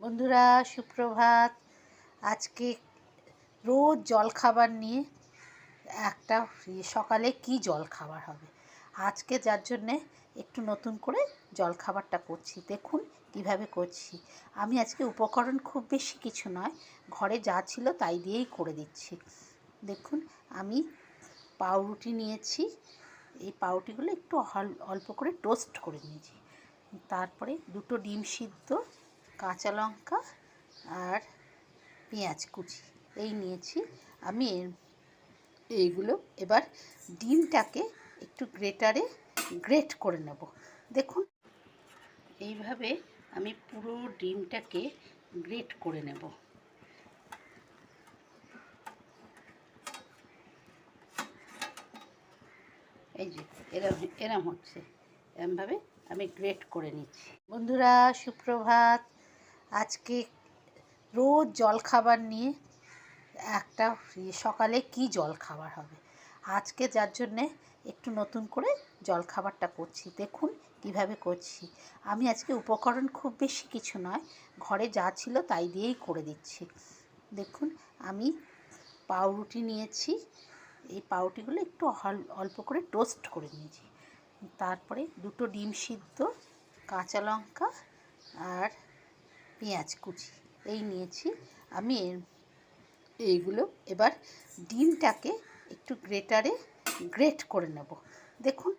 বন্ধুরা, সুপ্রভাত। আজকে রোজ জলখাবার নিয়ে একটা সকালে কি জলখাবার হবে? আজকে যার জন্যে একটু নতুন করে জলখাবারটা করছি। দেখুন কীভাবে করছি। আমি আজকে উপকরণ খুব বেশি কিছু নয়, ঘরে যা ছিল তাই দিয়েই করে দিচ্ছি। দেখুন, আমি পাউরুটি নিয়েছি। এই পাউরুটিগুলো একটু অল্প করে টোস্ট করে নিয়েছি। তারপরে দুটো ডিম সিদ্ধ কাঁচা লঙ্কা আর পেঁয়াজ কুচি। এই নিয়েছি। আমি এইগুলো এবার ডিমটাকে একটু গ্রেটারে গ্রেট করে নেব। দেখুন, এইভাবে আমি পুরো ডিমটাকে গ্রেট করে নেব। এই যে, এরম এরম হচ্ছে। এরমভাবে আমি গ্রেট করে নিচ্ছি। বন্ধুরা, সুপ্রভাত। আজকে রোজ জলখাবার নিয়ে একটা সকালে কি জলখাবার হবে? আজকে যার জন্যে একটু নতুন করে জলখাবারটা করছি। দেখুন কীভাবে করছি। আমি আজকে উপকরণ খুব বেশি কিছু নয়, ঘরে যা ছিল তাই দিয়েই করে দিচ্ছি। দেখুন, আমি পাউরুটি নিয়েছি। এই পাউরুটিগুলো একটু অল্প করে টোস্ট করে নিয়েছি। তারপরে দুটো ডিম সিদ্ধ, কাঁচা লঙ্কা আর পেঁয়াজ কুচি, এই নিয়েছি। আমি এইগুলো এবার ডিমটাকে একটু গ্রেটারে গ্রেট করে নেব। দেখুন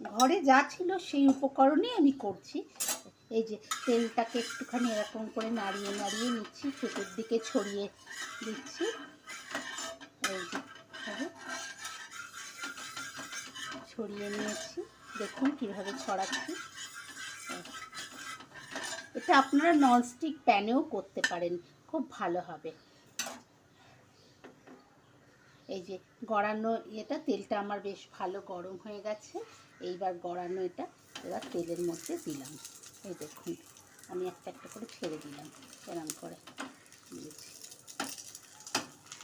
ঘরে যা ছিল সেই উপকরণই আমি করছি। এই যে তেলটাকে একটুখানি এরকম করে নাড়িয়ে নাড়িয়ে নিচ্ছি, চোখের দিকে ছড়িয়ে দিচ্ছি। ছড়িয়ে নিয়েছি। দেখুন কীভাবে ছড়াচ্ছি। এটা আপনারা ননস্টিক প্যানেও করতে পারেন, খুব ভালো হবে। এই যে গড়ানো এটা, তেলটা আমার বেশ ভালো গরম হয়ে গেছে। এইবার গড়ানো এটা, এবার তেলের মধ্যে দিলাম। এই দেখুন, আমি একটা একটা করে ছেড়ে দিলাম। এরম করে দিয়েছি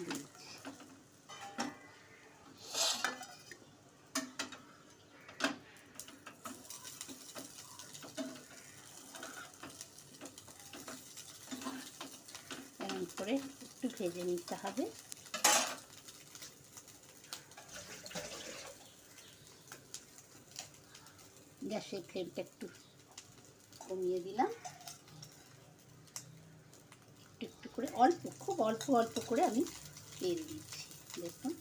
দিয়েছি এরম করে একটু ভেজে নিতে হবে। গ্যাসের ফ্লেমটা একটু কমিয়ে দিলাম। একটু একটু করে অল্প, খুব অল্প অল্প করে আমি তেল দিচ্ছি, দেখুন।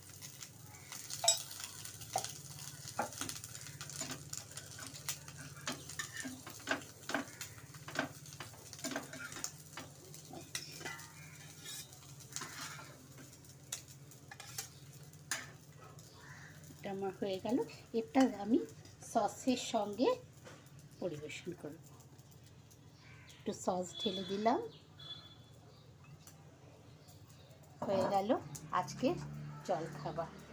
এটা আমার হয়ে গেল। এটা আমি সসের সঙ্গে পরিবেশন করব। একটু সস ঢেলে দিলাম। হয়ে গেল আজকে জলখাবার।